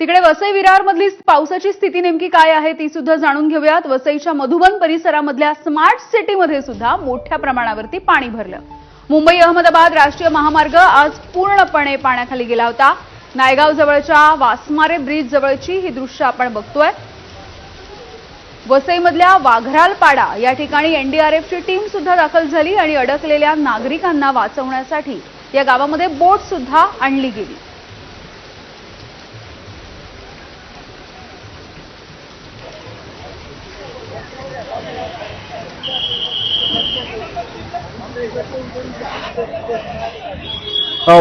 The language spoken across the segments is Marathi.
तिकडे वसई विरार मधली पावसाची स्थिती नेमकी काय आहे ती सुद्धा जाणून घेऊयात. वसईच्या मधुबन परिसरामधल्या स्मार्ट सिटीमध्ये सुद्धा मोठ्या प्रमाणावरती पाणी भरलं. मुंबई अहमदाबाद राष्ट्रीय महामार्ग आज पूर्णपणे पाण्याखाली गेला होता. नायगाव जवळच्या वासमारे ब्रिज जवळची ही दृश्य आपण बघतोय. वसईमधल्या वाघरालपाडा या ठिकाणी एनडीआरएफची टीम सुद्धा दाखल झाली आणि अडकलेल्या नागरिकांना वाचवण्यासाठी या गावामध्ये बोट सुद्धा आणली गेली.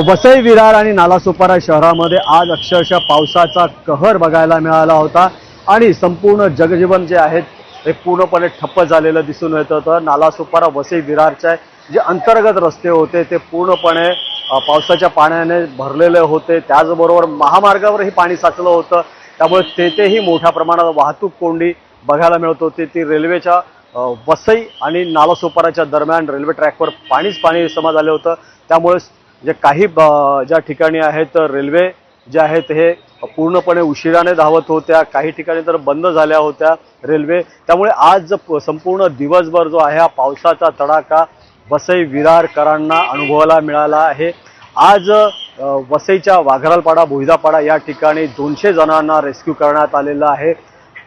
वसई विरार आणि नालासोपारा शहरामध्ये आज अक्षरशः पावसाचा कहर बघायला मिळाला होता आणि संपूर्ण जगजीवन जे आहेत हे पूर्णपणे ठप्प झालेलं दिसून येत होतं. नालासोपारा वसई विरारच्या जे अंतर्गत रस्ते होते ते पूर्णपणे पावसाच्या पाण्याने भरलेले होते. त्याचबरोबर महामार्गावरही पाणी साचलं होतं. त्यामुळे तेथेही मोठ्या प्रमाणात वाहतूक कोंडी बघायला मिळत होती ती रेल्वेच्या वसई आणि नालासोपाराच्या दरम्यान रेल्वे ट्रॅकवर पाणीच पाणी जमा झालं होतं. त्यामुळे जे काही ब- ज्या ठिकाणी आहेत रेल्वे जे आहेत हे पूर्णपणे उशिराने धावत होत्या. काही ठिकाणी तर बंद झाल्या होत्या रेल्वे. त्यामुळे आज प- संपूर्ण दिवसभर जो आहे हा पावसाचा तडाखा वसई विरारकरांना अनुभवायला मिळाला आहे. आज वसईच्या वाघरालपाडा भुईदापाडा या ठिकाणी दोनशे जणांना रेस्क्यू करण्यात आलेला आहे.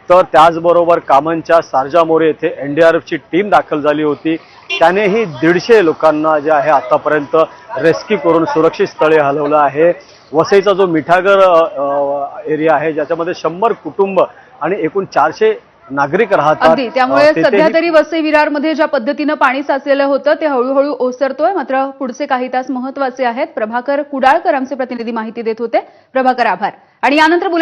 तर त्याचबरोबर कामनच्या सारजामोरे येथे एन डी आर एफची टीम दाखल झाली होती. त्यानेही दीडशे लोकांना जे आहे आतापर्यंत रेस्क्यू करून सुरक्षित स्थळी हलवलं आहे. वसईचा जो मिठागर एरिया आहे ज्याच्यामध्ये शंभर कुटुंब आणि एकूण चारशे नागरिक राहतात त्यामुळे सध्या तरी वसई विरारमध्ये ज्या पद्धतीनं पाणी साचलेलं होतं ते हळूहळू ओसरतोय. मात्र पुढचे काही तास महत्त्वाचे आहेत. प्रभाकर कुडाळकर आमचे प्रतिनिधी माहिती देत होते. प्रभाकर आभार. आणि यानंतर बुलेट